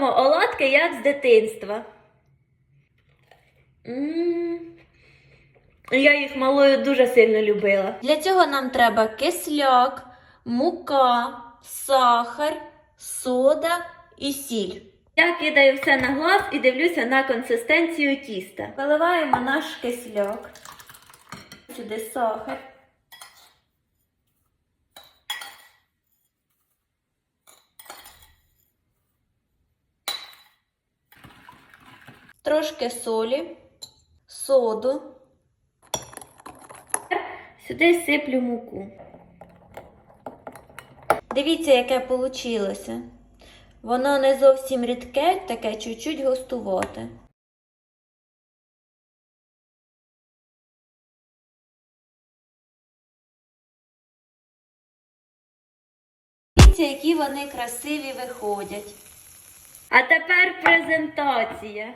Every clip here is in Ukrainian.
Робимо оладки як з дитинства. М. Я їх малою дуже сильно любила. Для цього нам треба кисляк, мука, сахар, сода і сіль. Я кидаю все на глаз і дивлюся на консистенцію тіста. Виливаємо наш кисляк. Сюди сахар. Трошки солі, соду. Сюди сиплю муку. Дивіться, яке вийшло. Воно не зовсім рідке, таке чуть-чуть густувате. Дивіться, які вони красиві виходять. А тепер презентація.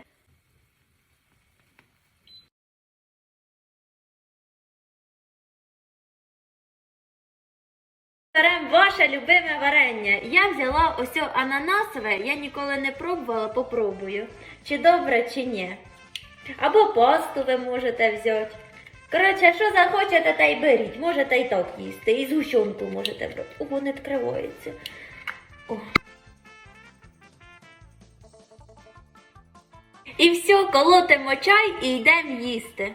Беремо ваше любиме варення. Я взяла ось ананасове, я ніколи не пробувала, попробую. Чи добре, чи ні. Або пасту ви можете взяти. Коротше, що захочете, та й беріть. Можете і так їсти. І згущенку можете брати. Ого, не відкривається. О. І все, колотимо чай і йдемо їсти.